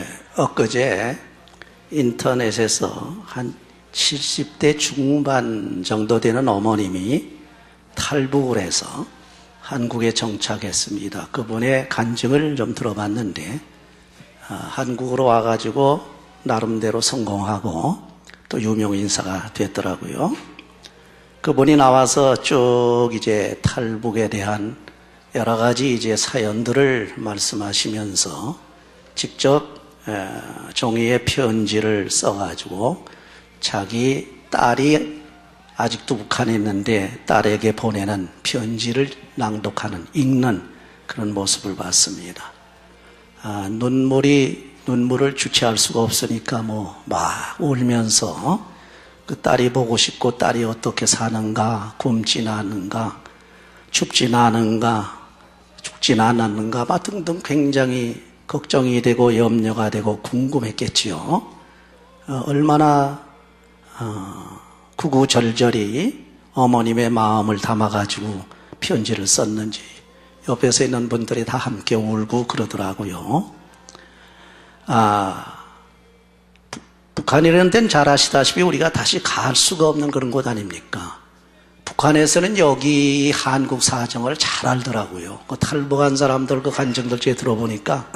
에, 엊그제 인터넷에서 한 70대 중반 정도 되는 어머님이 탈북을 해서 한국에 정착했습니다. 그분의 간증을 좀 들어봤는데 아, 한국으로 와가지고 나름대로 성공하고 또 유명 인사가 됐더라고요. 그분이 나와서 쭉 이제 탈북에 대한 여러 가지 이제 사연들을 말씀하시면서 직접 에, 종이에 편지를 써가지고 자기 딸이 아직도 북한에 있는데 딸에게 보내는 편지를 낭독하는 읽는 그런 모습을 봤습니다. 아, 눈물이 눈물을 주체할 수가 없으니까 뭐 막 울면서 그 딸이 보고 싶고 딸이 어떻게 사는가 굶진 않은가 춥진 않은가 죽진 않았는가 막 등등 굉장히 걱정이 되고 염려가 되고 궁금했겠지요. 어, 얼마나 어, 구구절절히 어머님의 마음을 담아가지고 편지를 썼는지 옆에서 있는 분들이 다 함께 울고 그러더라고요. 아, 부- 북한이라는 데는 잘 아시다시피 우리가 다시 갈 수가 없는 그런 곳 아닙니까? 북한에서는 여기 한국 사정을 잘 알더라고요. 그 탈북한 사람들 그 간증들 제 들어보니까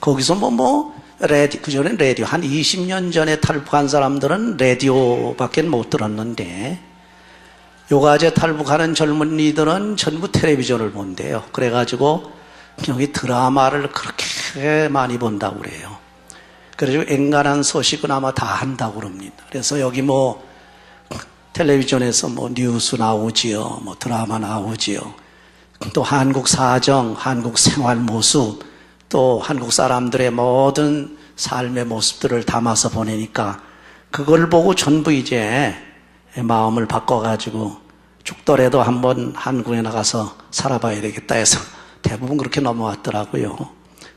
거기서 뭐, 뭐, 레디, 그전엔 라디오, 한 20년 전에 탈북한 사람들은 라디오밖에 못 들었는데, 요가제 탈북하는 젊은이들은 전부 텔레비전을 본대요. 그래가지고, 여기 드라마를 그렇게 많이 본다고 그래요. 그래서 앵간한 소식은 아마 다 한다고 그럽니다. 그래서 여기 뭐, 텔레비전에서 뭐 뉴스 나오지요. 뭐 드라마 나오지요. 또 한국 사정, 한국 생활 모습, 또 한국 사람들의 모든 삶의 모습들을 담아서 보내니까 그걸 보고 전부 이제 마음을 바꿔가지고 죽더라도 한번 한국에 나가서 살아봐야 되겠다 해서 대부분 그렇게 넘어왔더라고요.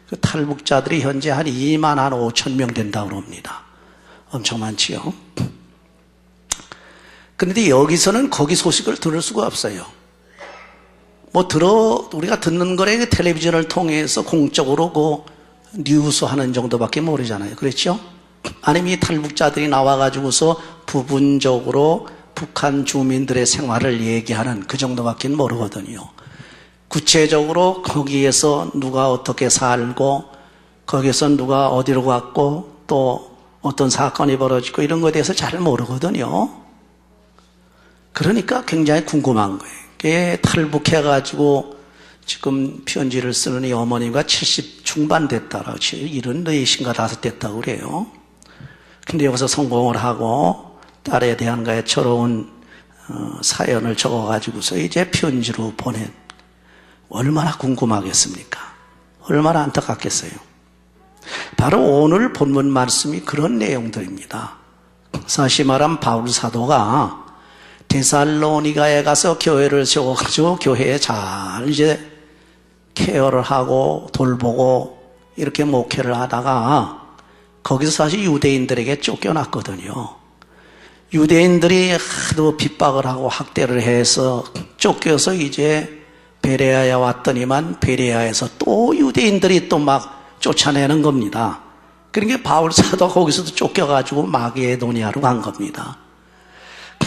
그 탈북자들이 현재 한 2만 한 5천 명 된다고 그럽니다. 엄청 많지요. 그런데 여기서는 거기 소식을 들을 수가 없어요. 뭐 들어 우리가 듣는 거래 그 텔레비전을 통해서 공적으로 그 뉴스 하는 정도밖에 모르잖아요. 그렇죠? 아니면 이 탈북자들이 나와가지고서 부분적으로 북한 주민들의 생활을 얘기하는 그 정도밖에 모르거든요. 구체적으로 거기에서 누가 어떻게 살고 거기서 누가 어디로 갔고 또 어떤 사건이 벌어지고 이런 것에 대해서 잘 모르거든요. 그러니까 굉장히 궁금한 거예요. 탈북해가지고 지금 편지를 쓰는 이 어머니가 70 중반 됐다라고. 이런 넷인가 다섯 됐다고 그래요. 근데 여기서 성공을 하고 딸에 대한 거에 철로운 어, 사연을 적어가지고서 이제 편지로 보낸 얼마나 궁금하겠습니까? 얼마나 안타깝겠어요? 바로 오늘 본문 말씀이 그런 내용들입니다. 사실 말하면 바울 사도가 데살로니가에 가서 교회를 세워가지고 교회에 잘 이제 케어를 하고 돌보고 이렇게 목회를 하다가 거기서 사실 유대인들에게 쫓겨났거든요. 유대인들이 하도 핍박을 하고 학대를 해서 쫓겨서 이제 베레아에 왔더니만 베레아에서 또 유대인들이 또 막 쫓아내는 겁니다. 그러니까 바울 사도가 거기서도 쫓겨가지고 마게도니아로 간 겁니다.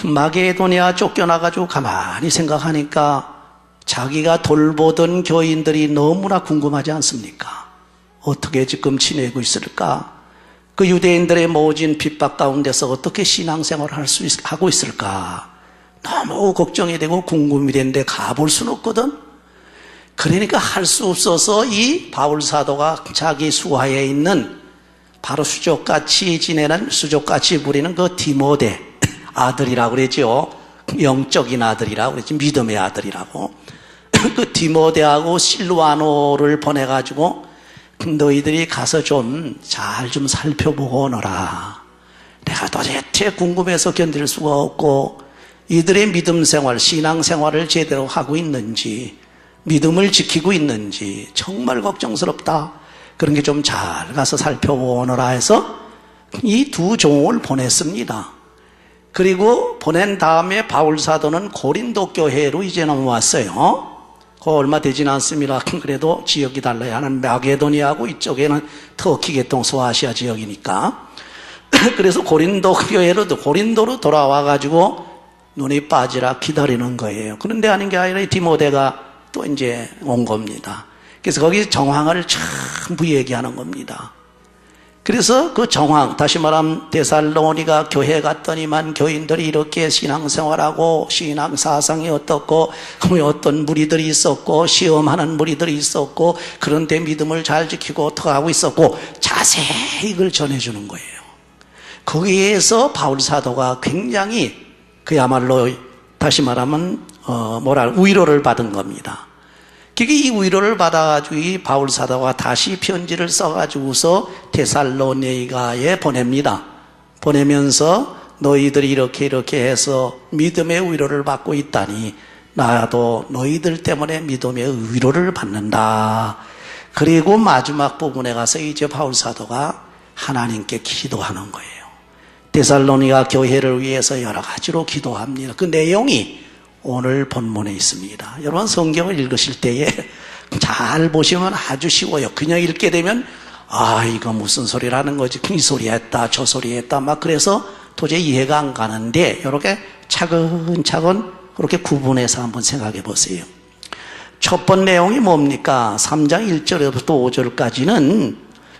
마게도니아 쫓겨나가지고 가만히 생각하니까 자기가 돌보던 교인들이 너무나 궁금하지 않습니까? 어떻게 지금 지내고 있을까? 그 유대인들의 모진 핍박 가운데서 어떻게 신앙생활을 할 수 하고 있을까? 너무 걱정이 되고 궁금이 되는데 가볼 수는 없거든? 그러니까 할 수 없어서 이 바울 사도가 자기 수하에 있는 바로 수족같이 지내는 수족같이 부리는 그 디모데 아들이라고 그랬죠. 영적인 아들이라고 그랬지. 믿음의 아들이라고. 그 디모데하고 실루아노를 보내가지고 너희들이 가서 좀잘좀 살펴보고 오너라. 내가 도대체 궁금해서 견딜 수가 없고 이들의 믿음 생활, 신앙 생활을 제대로 하고 있는지 믿음을 지키고 있는지 정말 걱정스럽다. 그런 게 좀 잘 가서 살펴보너라 해서 이 두 종을 보냈습니다. 그리고 보낸 다음에 바울 사도는 고린도 교회로 이제 넘어왔어요. 그 얼마 되진 않습니다. 그래도 지역이 달라요. 하나는 마게도니아하고 이쪽에는 터키 계통 소아시아 지역이니까. 그래서 고린도 교회로 고린도로 돌아와 가지고 눈이 빠지라 기다리는 거예요. 그런데 아닌 게 아니라 이 디모데가 또 이제 온 겁니다. 그래서 거기 정황을 전부 얘기하는 겁니다. 그래서 그 정황, 다시 말하면 데살로니가 교회 갔더니만 교인들이 이렇게 신앙생활하고 신앙 사상이 어떻고 어떤 무리들이 있었고 시험하는 무리들이 있었고 그런데 믿음을 잘 지키고 어떻게 하고 있었고 자세히 이걸 전해주는 거예요. 거기에서 바울 사도가 굉장히 그야말로 다시 말하면 어 뭐랄 위로를 받은 겁니다. 그게 이 위로를 받아가지고 이 바울 사도가 다시 편지를 써가지고서 데살로니가에 보냅니다. 보내면서 너희들이 이렇게 이렇게 해서 믿음의 위로를 받고 있다니 나도 너희들 때문에 믿음의 위로를 받는다. 그리고 마지막 부분에 가서 이제 바울 사도가 하나님께 기도하는 거예요. 데살로니가 교회를 위해서 여러 가지로 기도합니다. 그 내용이 오늘 본문에 있습니다. 여러분 성경을 읽으실 때에 잘 보시면 아주 쉬워요. 그냥 읽게 되면 아 이거 무슨 소리라는 거지 이 소리 했다 저 소리 했다 막 그래서 도저히 이해가 안 가는데 이렇게 차근차근 그렇게 구분해서 한번 생각해 보세요. 첫 번째 내용이 뭡니까? 3장 1절에부터 5절까지는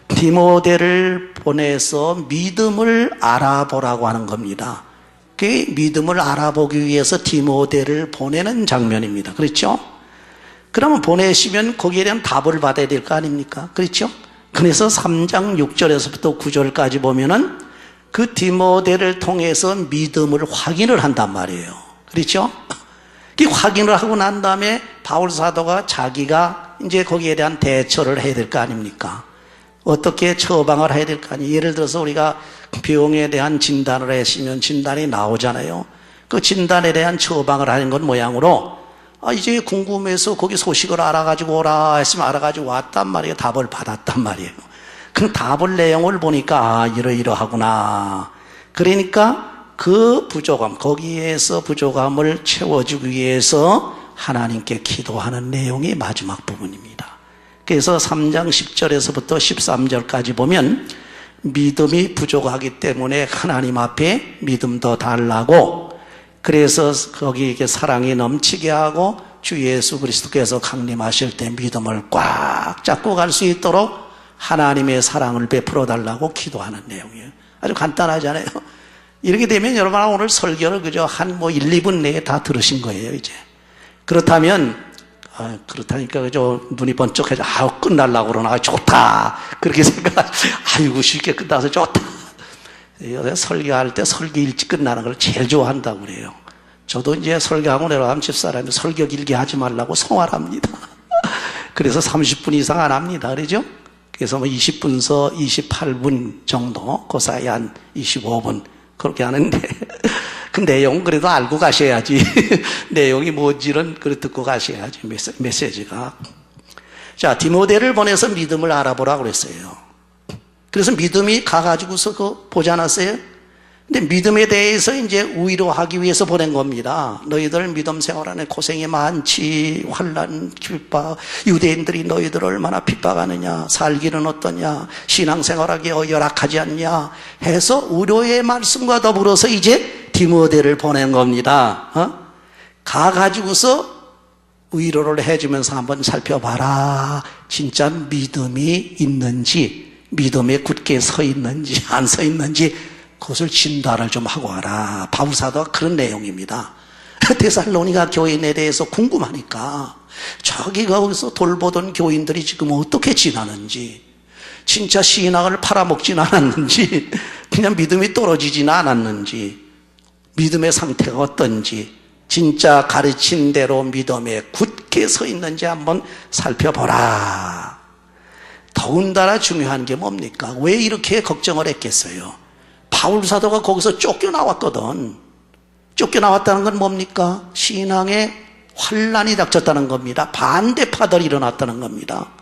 디모데를 보내서 믿음을 알아보라고 하는 겁니다. 그 믿음을 알아보기 위해서 디모데를 보내는 장면입니다. 그렇죠? 그러면 보내시면 거기에 대한 답을 받아야 될 거 아닙니까? 그렇죠? 그래서 3장 6절에서부터 9절까지 보면은 그 디모데를 통해서 믿음을 확인을 한단 말이에요. 그렇죠? 그 확인을 하고 난 다음에 바울 사도가 자기가 이제 거기에 대한 대처를 해야 될 거 아닙니까? 어떻게 처방을 해야 될거 아니에요? 예를 들어서 우리가 병에 대한 진단을 했으면 진단이 나오잖아요. 그 진단에 대한 처방을 하는 건 모양으로 아, 이제 궁금해서 거기 소식을 알아가지고 오라 했으면 알아가지고 왔단 말이에요. 답을 받았단 말이에요. 그 답을 내용을 보니까 아, 이러이러하구나. 그러니까 그 부족함, 거기에서 부족함을 채워주기 위해서 하나님께 기도하는 내용이 마지막 부분입니다. 그래서 3장 10절에서부터 13절까지 보면 믿음이 부족하기 때문에 하나님 앞에 믿음 더 달라고 그래서 거기에 사랑이 넘치게 하고 주 예수 그리스도께서 강림하실 때 믿음을 꽉 잡고 갈 수 있도록 하나님의 사랑을 베풀어 달라고 기도하는 내용이에요. 아주 간단하잖아요. 이렇게 되면 여러분 오늘 설교를 그저 한 뭐 1, 2분 내에 다 들으신 거예요, 이제. 그렇다면 아, 그렇다니까 그저 눈이 번쩍해져 아우 끝날라고 그러나? 아, 좋다. 그렇게 생각 아이고 쉽게 끝나서 좋다. 요새 설교할 때 설교 일찍 끝나는 걸 제일 좋아한다고 그래요. 저도 이제 설교하고 내려가면 집사람이 설교 길게 하지 말라고 성화합니다. 그래서 30분 이상 안 합니다. 그러죠? 그래서 뭐 20분서 28분 정도 그 사이 한 25분. 그렇게 하는데 그 내용 그래도 알고 가셔야지. 내용이 뭔지는 그래 듣고 가셔야지. 메시지가. 자, 디모데를 보내서 믿음을 알아보라고 그랬어요. 그래서 믿음이 가가지고서 그 보지 않았어요? 근데 믿음에 대해서 이제 위로하기 위해서 보낸 겁니다. 너희들 믿음 생활 안에 고생이 많지, 환란, 핍박, 유대인들이 너희들 얼마나 핍박하느냐, 살기는 어떠냐, 신앙생활하기 열악하지 않냐 해서 위로의 말씀과 더불어서 이제 디모데를 보낸 겁니다. 어? 가가지고서 위로를 해주면서 한번 살펴봐라. 진짜 믿음이 있는지, 믿음에 굳게 서 있는지, 안 서 있는지, 그것을 진단을 좀 하고 와라. 바울사도가 그런 내용입니다. 데살로니가 교인에 대해서 궁금하니까 저기 거기서 돌보던 교인들이 지금 어떻게 지나는지 진짜 신앙을 팔아먹진 않았는지 그냥 믿음이 떨어지진 않았는지 믿음의 상태가 어떤지 진짜 가르친 대로 믿음에 굳게 서 있는지 한번 살펴보라. 더군다나 중요한 게 뭡니까? 왜 이렇게 걱정을 했겠어요? 바울 사도가 거기서 쫓겨나왔거든. 쫓겨나왔다는 건 뭡니까? 신앙에 환란이 닥쳤다는 겁니다. 반대파들이 일어났다는 겁니다.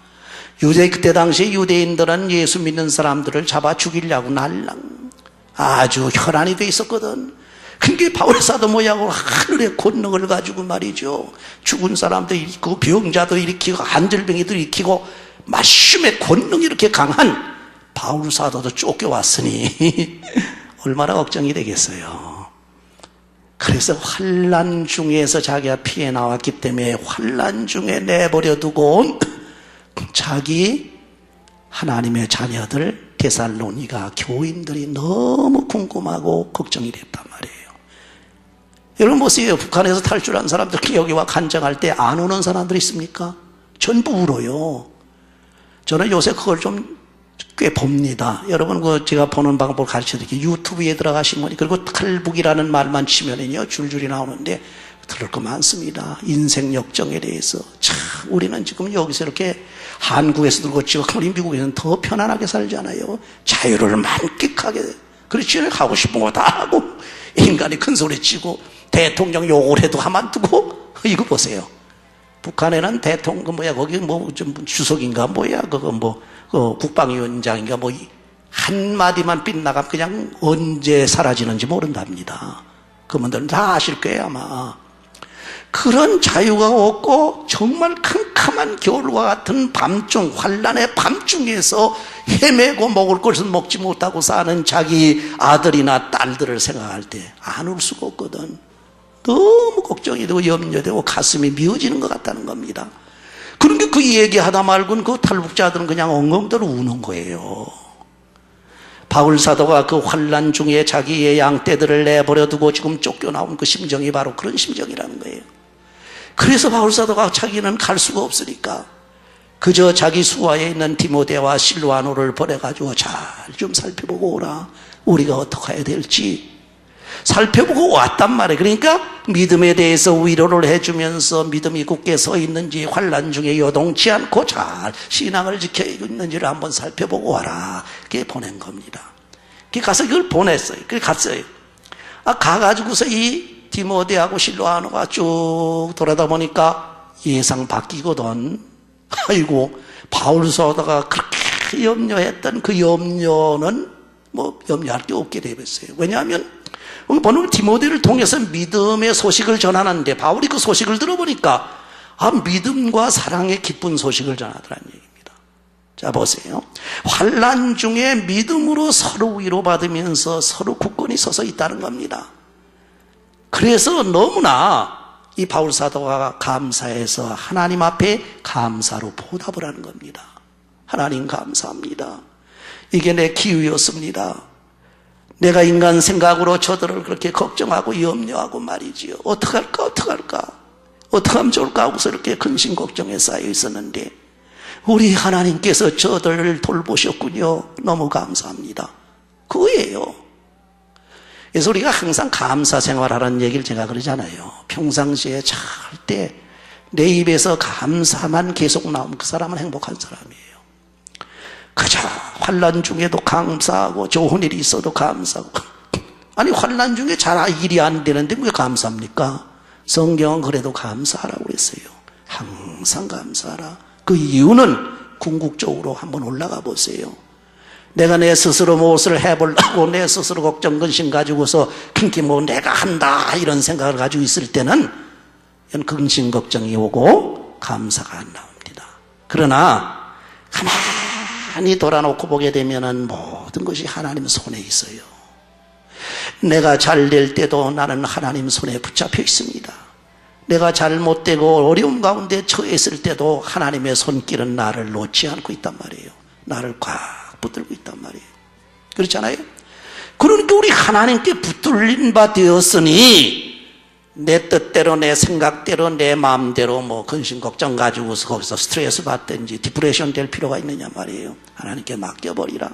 유대 그때 당시 유대인들은 예수 믿는 사람들을 잡아 죽이려고 날랑 아주 혈안이 돼 있었거든. 그게 바울 사도 모양으로 하늘의 권능을 가지고 말이죠. 죽은 사람도 일으키고 병자도 일으키고 한절병이도 일으키고 말씀의 권능이 이렇게 강한 바울 사도도 쫓겨왔으니 얼마나 걱정이 되겠어요. 그래서 환란 중에서 자기가 피해 나왔기 때문에 환란 중에 내버려 두고 자기 하나님의 자녀들 데살로니가 교인들이 너무 궁금하고 걱정이 됐단 말이에요. 여러분 보세요. 북한에서 탈출한 사람들 여기 와 간증할 때 안 오는 사람들 있습니까? 전부 울어요. 저는 요새 그걸 좀 꽤 봅니다. 여러분 그 제가 보는 방법을 가르쳐 드릴게요. 유튜브에 들어가시면 그리고 탈북이라는 말만 치면은요 줄줄이 나오는데 들을 거 많습니다. 인생 역정에 대해서 참 우리는 지금 여기서 이렇게 한국에서 들고 지금 우리 미국에서는 더 편안하게 살잖아요. 자유를 만끽하게 그렇지 하고 싶은 거 다 하고 인간이 큰 소리 치고 대통령 욕을 해도 가만두고 이거 보세요. 북한에는 대통령 그 뭐야 거기 뭐좀 주석인가 뭐야 그거 뭐 그 국방위원장인가 뭐 한 마디만 빗나가면 그냥 언제 사라지는지 모른답니다. 그분들은 다 아실 거예요 아마. 그런 자유가 없고 정말 캄캄한 겨울과 같은 밤중 환란의 밤중에서 헤매고 먹을 것을 먹지 못하고 사는 자기 아들이나 딸들을 생각할 때 안 울 수가 없거든. 너무 걱정이 되고 염려되고 가슴이 미어지는 것 같다는 겁니다. 그런데 그 얘기하다 말고는 그 탈북자들은 그냥 엉엉대로 우는 거예요. 바울 사도가 그 환란 중에 자기의 양떼들을 내버려 두고 지금 쫓겨나온 그 심정이 바로 그런 심정이라는 거예요. 그래서 바울 사도가 자기는 갈 수가 없으니까 그저 자기 수하에 있는 디모데와 실로아노를 보내가지고 잘 좀 살펴보고 오라. 우리가 어떻게 해야 될지 살펴보고 왔단 말이에요. 그러니까 믿음에 대해서 위로를 해주면서 믿음이 굳게 서 있는지 환란 중에 요동치 않고 잘 신앙을 지켜 있는지를 한번 살펴보고 와라. 그게 보낸 겁니다. 그 가서 그걸 보냈어요. 그 갔어요. 아, 가가지고서 이 디모데하고 실로아노가 쭉 돌아다 보니까 예상 바뀌거든. 아이고, 바울 서다가 그렇게 염려했던 그 염려는 뭐 염려할 게 없게 되었어요. 왜냐하면 보면 디모데를 통해서 믿음의 소식을 전하는데 바울이 그 소식을 들어보니까 아 믿음과 사랑의 기쁜 소식을 전하더라는 얘기입니다. 자 보세요. 환란 중에 믿음으로 서로 위로받으면서 서로 굳건히 서서 있다는 겁니다. 그래서 너무나 이 바울 사도가 감사해서 하나님 앞에 감사로 보답을 하는 겁니다. 하나님 감사합니다. 이게 내 기후였습니다. 내가 인간 생각으로 저들을 그렇게 걱정하고 염려하고 말이지요. 어떡할까, 어떡할까. 어떻게 하면 좋을까 하고서 이렇게 근심 걱정에 쌓여 있었는데, 우리 하나님께서 저들을 돌보셨군요. 너무 감사합니다. 그거예요. 그래서 우리가 항상 감사 생활하라는 얘기를 제가 그러잖아요. 평상시에 절대 내 입에서 감사만 계속 나오면 그 사람은 행복한 사람이에요. 그저 환란 중에도 감사하고 좋은 일이 있어도 감사하고 아니 환란 중에 잘 일이 안 되는데 왜 감사합니까? 성경은 그래도 감사하라고 그랬어요. 항상 감사하라. 그 이유는 궁극적으로 한번 올라가 보세요. 내가 내 스스로 무엇을 해보려고 내 스스로 걱정 근심 가지고서 그렇게 뭐 내가 한다 이런 생각을 가지고 있을 때는 근심 걱정이 오고 감사가 안 나옵니다. 그러나 가만히 돌아놓고 보게 되면은 모든 것이 하나님 손에 있어요. 내가 잘 될 때도 나는 하나님 손에 붙잡혀 있습니다. 내가 잘못되고 어려움 가운데 처했을 때도 하나님의 손길은 나를 놓지 않고 있단 말이에요. 나를 꽉 붙들고 있단 말이에요. 그렇잖아요? 그러니까 우리 하나님께 붙들린 바 되었으니 내 뜻대로 내 생각대로 내 마음대로 뭐 근심 걱정 가지고서 거기서 스트레스 받든지 디프레션 될 필요가 있느냐 말이에요. 하나님께 맡겨버리라.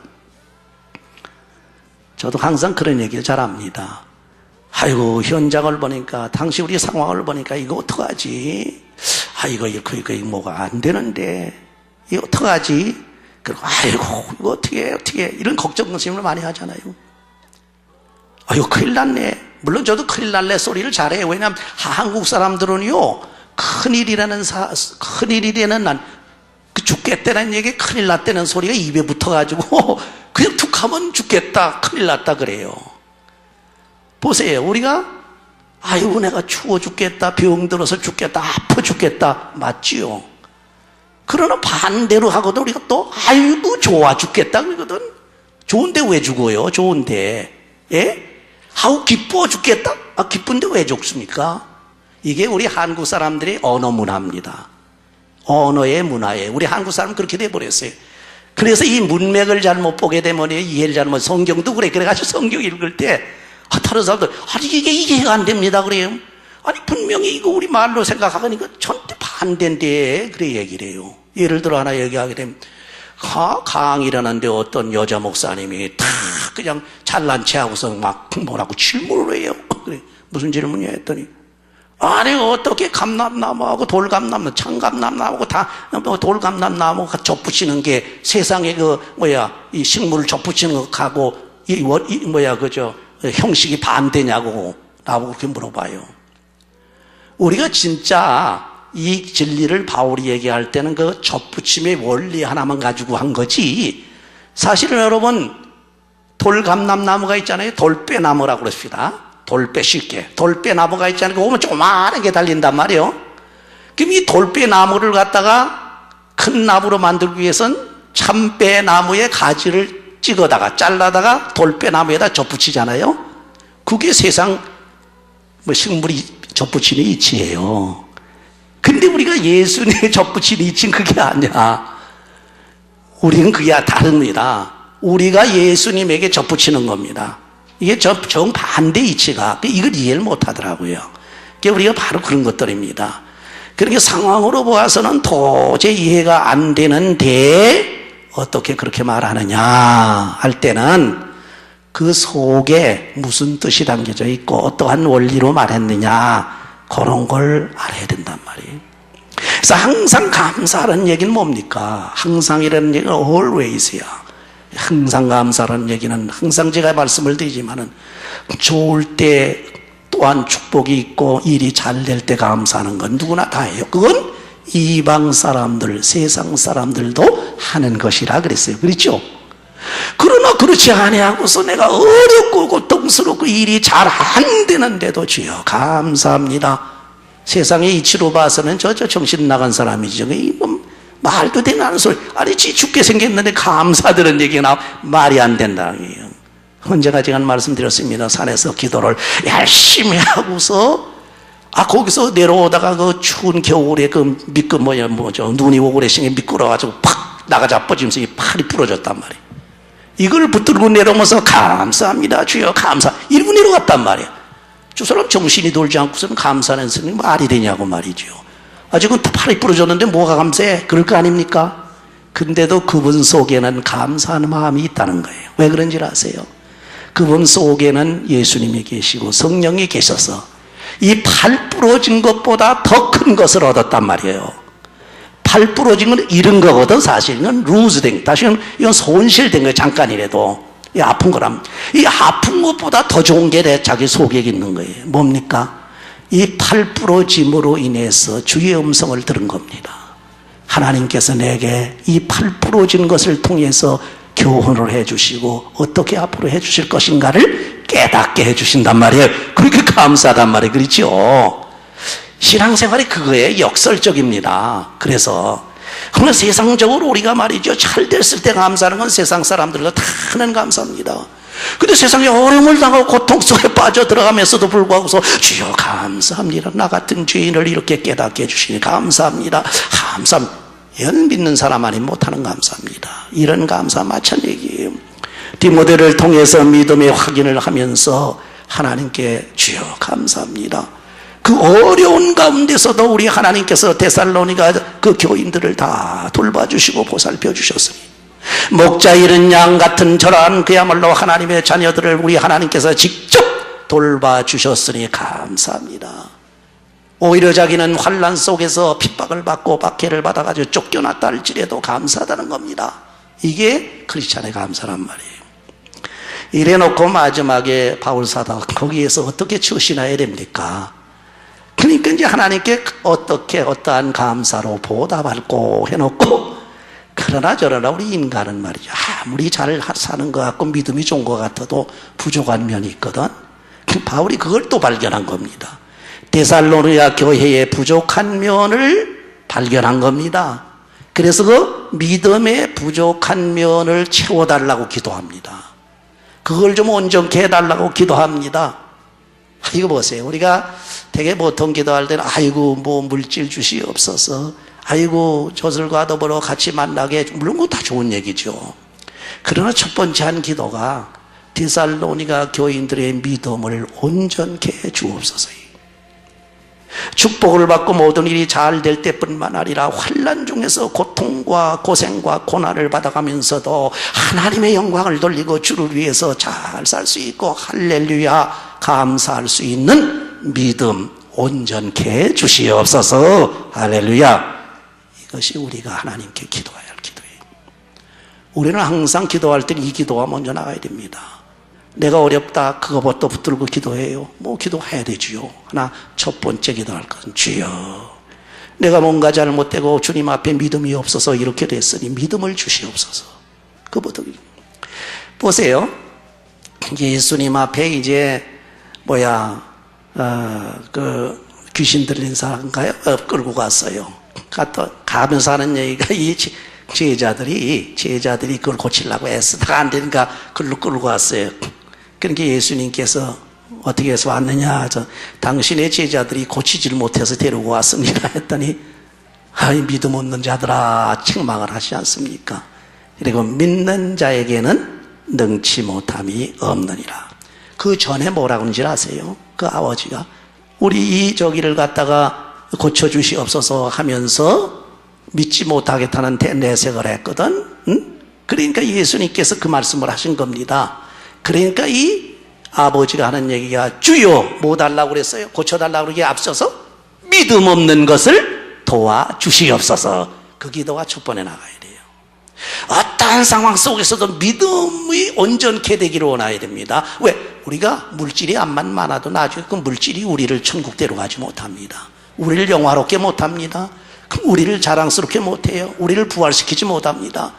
저도 항상 그런 얘기를 잘 합니다. 아이고 현장을 보니까 당시 우리 상황을 보니까 이거 어떡하지? 아 이거 이거 이거 뭐가 안 되는데 이거 어떡하지? 그리고 아이고 이거 어떻게 해, 어떻게 해. 이런 걱정 근심을 많이 하잖아요. 아이고 큰일 났네. 물론 저도 큰일 날래 소리를 잘해요. 왜냐하면 한국 사람들은요 큰일이라는 사, 큰일이라는 난 그 죽겠다는 얘기 큰일 났다는 소리가 입에 붙어가지고 그냥 툭 하면 죽겠다 큰일 났다 그래요. 보세요. 우리가 아이고 내가 추워 죽겠다. 병 들어서 죽겠다. 아파 죽겠다. 맞지요? 그러나 반대로 하거든 우리가 또 아이고 좋아 죽겠다 그러거든. 좋은데 왜 죽어요? 좋은데. 예? 아우 기뻐 죽겠다. 아 기쁜데 왜 죽습니까? 이게 우리 한국 사람들의 언어 문화입니다. 언어의 문화예요. 우리 한국 사람 은 그렇게 돼 버렸어요. 그래서 이 문맥을 잘못 보게 되면 이해를 잘못 성경도 그래. 그래가지고 성경 읽을 때 아, 다른 사람들 아니 이게 이해가 안 됩니다 그래요. 아니 분명히 이거 우리 말로 생각하니까 전 대 반대인데 그래 얘기를 해요. 예를 들어 하나 얘기하게 되면 가, 강의라는데 어떤 여자 목사님이 다 그냥 잘난 체하고서 막 뭐라고 질문을 해요. 그래 무슨 질문이야 했더니 아니 어떻게 감람나무하고 돌감나무, 창감나무하고 다뭐 돌감나무가 접붙이는 게 세상에 그 뭐야 이 식물을 접붙이는 것하고 이, 원- 이 뭐야 그저 형식이 반대냐고 라고 그렇게 물어봐요. 우리가 진짜 이 진리를 바울이 얘기할 때는 그 접붙임의 원리 하나만 가지고 한 거지. 사실은 여러분 돌감람나무가 있잖아요. 돌빼나무라고 그럽시다. 돌빼 쉽게. 돌빼나무가 있잖아요. 그거 보면 조그마하게 달린단 말이에요. 그럼 이 돌빼나무를 갖다가 큰 나무로 만들기 위해선 참빼나무의 가지를 찍어다가 잘라다가 돌빼나무에다 접붙이잖아요. 그게 세상 뭐 식물이 접붙이는 이치예요. 근데 우리가 예수님의 접붙이는 이치는 그게 아니야. 우리는 그게 다릅니다. 우리가 예수님에게 접붙이는 겁니다. 이게 저- 정반대 이치가 이걸 이해를 못 하더라고요. 그게 우리가 바로 그런 것들입니다. 그러니까 상황으로 보아서는 도저히 이해가 안 되는데 어떻게 그렇게 말하느냐 할 때는 그 속에 무슨 뜻이 담겨져 있고 어떠한 원리로 말했느냐 그런 걸 알아야 된단 말이에요. 그래서 항상 감사하는 얘기는 뭡니까? 항상이라는 얘기는 always야. 항상 감사라는 얘기는 항상 제가 말씀을 드리지만은 좋을 때 또한 축복이 있고 일이 잘 될 때 감사하는 건 누구나 다 해요. 그건 이방 사람들, 세상 사람들도 하는 것이라 그랬어요. 그렇죠? 그러나 그렇지 아니하고서 내가 어렵고 고통스럽고 일이 잘 안 되는데도 주여 감사합니다. 세상의 이치로 봐서는 저, 저 정신 나간 사람이죠. 이뭐 말도 되는 않은 소리. 아니, 지 죽게 생겼는데 감사드는 얘기가 나 말이 안 된다. 언제가 제가 말씀드렸습니다. 산에서 기도를 열심히 하고서 아 거기서 내려오다가 그 추운 겨울에 그 미끄 뭐야 뭐죠 눈이 오고 그래시니 미끄러가지고 팍 나가자 뻗지면서 이 팔이 부러졌단 말이에요. 이걸 붙들고 내려오면서 감사합니다 주여 감사 이러고 내려갔단 말이에요. 저 사람 정신이 돌지 않고서는 감사하는 스님 말이 되냐고 말이죠. 아직은 팔이 부러졌는데 뭐가 감사해? 그럴 거 아닙니까? 근데도 그분 속에는 감사하는 마음이 있다는 거예요. 왜 그런지 아세요? 그분 속에는 예수님이 계시고 성령이 계셔서 이 팔 부러진 것보다 더 큰 것을 얻었단 말이에요. 팔 부러진 건 잃은 거거든, 사실. 이건 루즈된, 다시는 이건 손실된 거예요, 잠깐이라도. 이 아픈 거람. 이 아픈 것보다 더 좋은 게 내 자기 속에 있는 거예요. 뭡니까? 이 팔 부러짐으로 인해서 주의 음성을 들은 겁니다. 하나님께서 내게 이 팔 부러진 것을 통해서 교훈을 해주시고 어떻게 앞으로 해주실 것인가를 깨닫게 해주신단 말이에요. 그렇게 감사하단 말이에요. 그렇죠? 신앙생활이 그거에 역설적입니다. 그래서 그러나 세상적으로 우리가 말이죠. 잘 됐을 때 감사하는 건 세상 사람들과 다 하는 감사입니다. 근데 세상에 어려움을 당하고 고통 속에 빠져 들어가면서도 불구하고서 주여 감사합니다. 나 같은 죄인을 이렇게 깨닫게 해주시니 감사합니다. 감사합니다. 이건 믿는 사람 아니 못하는 감사입니다. 이런 감사 마찬 얘기예요. 디모데를 통해서 믿음의 확인을 하면서 하나님께 주여 감사합니다. 그 어려운 가운데서도 우리 하나님께서 데살로니가 그 교인들을 다 돌봐주시고 보살펴 주셨으니 목자 잃은 양 같은 저러한 그야말로 하나님의 자녀들을 우리 하나님께서 직접 돌봐주셨으니 감사합니다. 오히려 자기는 환란 속에서 핍박을 받고 박해를 받아가지고 쫓겨났다 할지라도 감사하다는 겁니다. 이게 크리스찬의 감사란 말이에요. 이래놓고 마지막에 바울 사도 거기에서 어떻게 처신해야 됩니까? 그러니까 이제 하나님께 어떻게 어떠한 감사로 보답할고 해놓고 그러나 저러나 우리 인간은 말이죠. 아무리 잘 사는 것 같고 믿음이 좋은 것 같아도 부족한 면이 있거든. 바울이 그걸 또 발견한 겁니다. 데살로니가 교회의 부족한 면을 발견한 겁니다. 그래서 그 믿음의 부족한 면을 채워달라고 기도합니다. 그걸 좀 온전케 해달라고 기도합니다. 아, 이거 보세요. 우리가 되게 보통 기도할 때는 아이고 뭐 물질 주시옵소서. 아이고 저들과 더불어 같이 만나게 물론 그거 다 좋은 얘기죠. 그러나 첫 번째 한 기도가 디살로니가 교인들의 믿음을 온전케 해 주옵소서. 축복을 받고 모든 일이 잘 될 때뿐만 아니라 환란 중에서 고통과 고생과 고난을 받아가면서도 하나님의 영광을 돌리고 주를 위해서 잘 살 수 있고 할렐루야 감사할 수 있는 믿음 온전케 해 주시옵소서. 할렐루야. 이것이 우리가 하나님께 기도해야 할 기도예요. 우리는 항상 기도할 때 이 기도가 먼저 나가야 됩니다 내가 어렵다 그거부터 붙들고 기도해요 뭐 기도해야 되지요 하나 첫 번째 기도할 것은 주여 내가 뭔가 잘못되고 주님 앞에 믿음이 없어서 이렇게 됐으니 믿음을 주시옵소서 그부터 보세요 예수님 앞에 이제 뭐야 어, 그 귀신 들린 사람인가요? 어, 끌고 갔어요. 갔다 가면서 하는 얘기가 이 제- 제자들이 제자들이 그걸 고치려고 애쓰다가 안 되니까 글로 끌고 갔어요. 그러니까 예수님께서 어떻게 해서 왔느냐? 저 당신의 제자들이 고치질 못해서 데리고 왔습니다. 했더니 아이 믿음 없는 자들아 책망을 하지 않습니까? 그리고 믿는 자에게는 능치 못함이 없느니라. 그 전에 뭐라고 하는지 아세요? 그 아버지가 우리 이 저기를 갖다가 고쳐 주시옵소서 하면서 믿지 못하겠다는 대내색을 했거든. 응? 그러니까 예수님께서 그 말씀을 하신 겁니다. 그러니까 이 아버지가 하는 얘기가 주요 뭐 달라고 그랬어요? 고쳐달라고 그러기에 앞서서 믿음 없는 것을 도와주시옵소서. 그 기도가 첫 번에 나가야 돼요. 어떠한 상황 속에서도 믿음이 온전케 되기를 원해야 됩니다. 왜? 우리가 물질이 암만 많아도 나중에 그 물질이 우리를 천국대로 가지 못합니다. 우리를 영화롭게 못합니다. 그럼 우리를 자랑스럽게 못해요. 우리를 부활시키지 못합니다.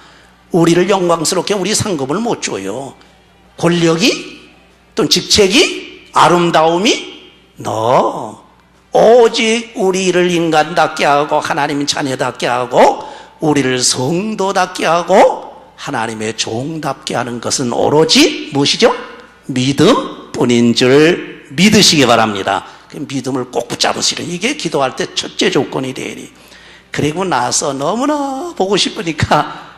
우리를 영광스럽게 우리 상급을 못 줘요. 권력이 또는 직책이 아름다움이 너 오직 우리를 인간답게 하고 하나님 자녀답게 하고 우리를 성도답게 하고 하나님의 종답게 하는 것은 오로지 무엇이죠? 믿음뿐인 줄 믿으시기 바랍니다. 그 믿음을 꼭 붙잡으시는 이게 기도할 때 첫째 조건이 되니 그리고 나서 너무나 보고 싶으니까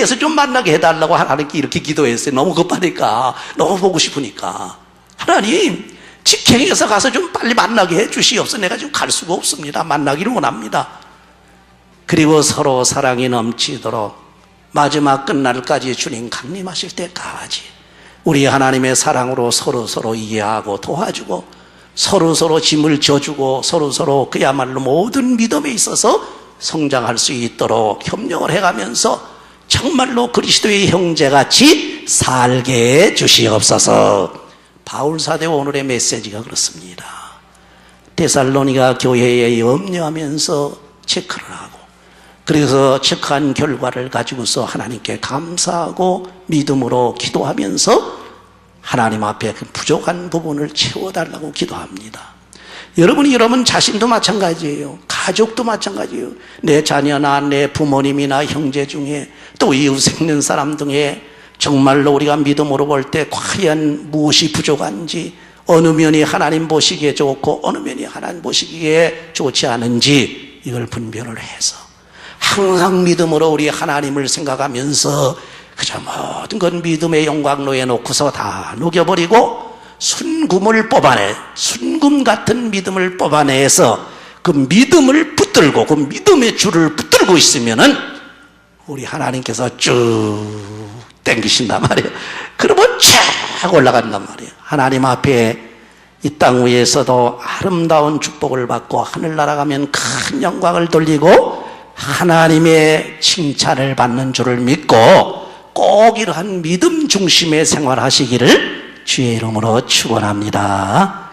직행해서 좀 만나게 해달라고 하나님께 이렇게 기도했어요. 너무 급하니까 너무 보고 싶으니까 하나님 직행해서 가서 좀 빨리 만나게 해 주시옵소서. 내가 지금 갈 수가 없습니다. 만나기를 원합니다. 그리고 서로 사랑이 넘치도록 마지막 끝날까지 주님 강림하실 때까지 우리 하나님의 사랑으로 서로 서로 이해하고 도와주고 서로 서로 짐을 져주고 서로 서로 그야말로 모든 믿음에 있어서 성장할 수 있도록 협력을 해가면서 정말로 그리스도의 형제같이 살게 해 주시옵소서. 바울 사대 오늘의 메시지가 그렇습니다. 데살로니가 교회에 염려하면서 체크를 하고 그래서 체크한 결과를 가지고서 하나님께 감사하고 믿음으로 기도하면서 하나님 앞에 그 부족한 부분을 채워달라고 기도합니다. 여러분이 여러분 자신도 마찬가지예요. 가족도 마찬가지예요. 내 자녀나 내 부모님이나 형제 중에 또 이웃 있는 사람 등에 정말로 우리가 믿음으로 볼 때 과연 무엇이 부족한지 어느 면이 하나님 보시기에 좋고 어느 면이 하나님 보시기에 좋지 않은지 이걸 분별을 해서 항상 믿음으로 우리 하나님을 생각하면서 그저 모든 건 믿음의 영광로에 놓고서 다 녹여버리고 순금을 뽑아내 순금 같은 믿음을 뽑아내서 그 믿음을 붙들고 그 믿음의 줄을 붙들고 있으면은 우리 하나님께서 쭉 땡기신단 말이에요. 그러면 쫙 올라간단 말이에요. 하나님 앞에 이 땅 위에서도 아름다운 축복을 받고 하늘나라 가면 큰 영광을 돌리고 하나님의 칭찬을 받는 줄을 믿고 꼭 이러한 믿음 중심의 생활하시기를 주의 이름으로 축원합니다.